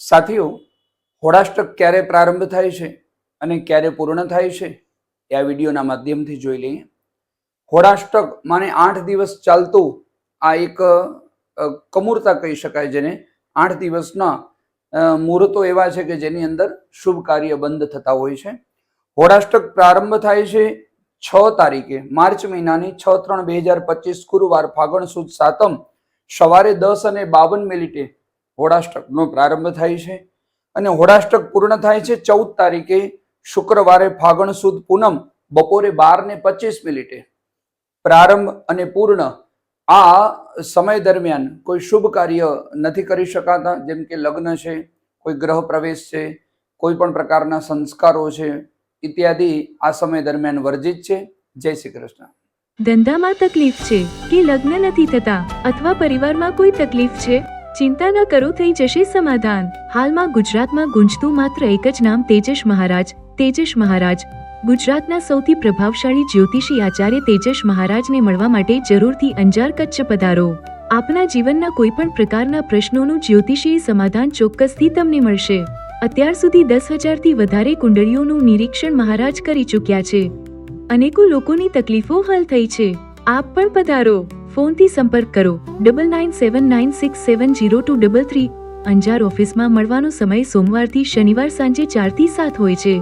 સાથીઓ હોળાષ્ટક ક્યારે પ્રારંભ થાય છે અને ક્યારે પૂર્ણ થાય છે એ આ વિડીયોના માધ્યમથી જોઈ લઈએ. હોળાષ્ટક માને આઠ દિવસ ચાલતું આ એક કમૂરતા કહી શકાય જેને. આઠ દિવસના મુહૂર્તો એવા છે કે જેની અંદર શુભ કાર્ય બંધ થતા હોય છે. હોળાષ્ટક પ્રારંભ થાય છે છ તારીખે, માર્ચ મહિનાની છ ત્રણ બે હજાર પચીસ ગુરુવાર ફાગણ સુદ સાતમ, સવારે દસ અને બાવન મિનિટે હોળાષ્ટકનો પ્રારંભ થાય છે અને હોળાષ્ટક પૂર્ણ થાય છે ચૌદ તારીખે શુક્રવારે ફાગણ સુદ પૂનમ બપોરે બાર ને પચીસ મિનિટે. પ્રારંભ અને પૂર્ણ આ સમય દરમિયાન કોઈ શુભ કાર્ય નથી કરી શકાતા, જેમ કે લગ્ન છે, કોઈ ગ્રહ પ્રવેશ છે, કોઈ પણ પ્રકારના સંસ્કારો છે, ઇત્યાદિ આ સમય દરમિયાન વર્જિત છે. જય શ્રી કૃષ્ણ. ધંધામાં તકલીફ છે કે લગ્ન નથી થતા, અથવા પરિવારમાં કોઈ તકલીફ છે? ચિંતા ન કરો, થઈ જશે સમાધાન. હાલમાં ગુજરાતમાં ગુંજતું માત્ર એક જ નામ તેજસ મહારાજ તેજસ મહારાજ. ગુજરાતના સૌથી પ્રભાવશાળી જ્યોતિષી આચાર્ય તેજસ મહારાજને મળવા માટે જરૂરથી અંજાર કચ્છ પધારો. આપના જીવનના કોઈ પણ પ્રકારના પ્રશ્નોનું જ્યોતિષીય સમાધાન ચોક્કસથી તમને મળશે. અત્યાર સુધી દસ હજારથી વધારે કુંડળીઓનું નિરીક્ષણ મહારાજ કરી ચૂક્યા છે. અનેકો લોકોની તકલીફો હલ થઈ છે. આપ પણ પધારો. ફોનથી સંપર્ક કરો. Double nine seven nine six seven zero two double three Anjar ઓફિસમાં મળવાનો સમય સોમવારથી શનિવાર સાંજે ચારથી સાત હોય છે.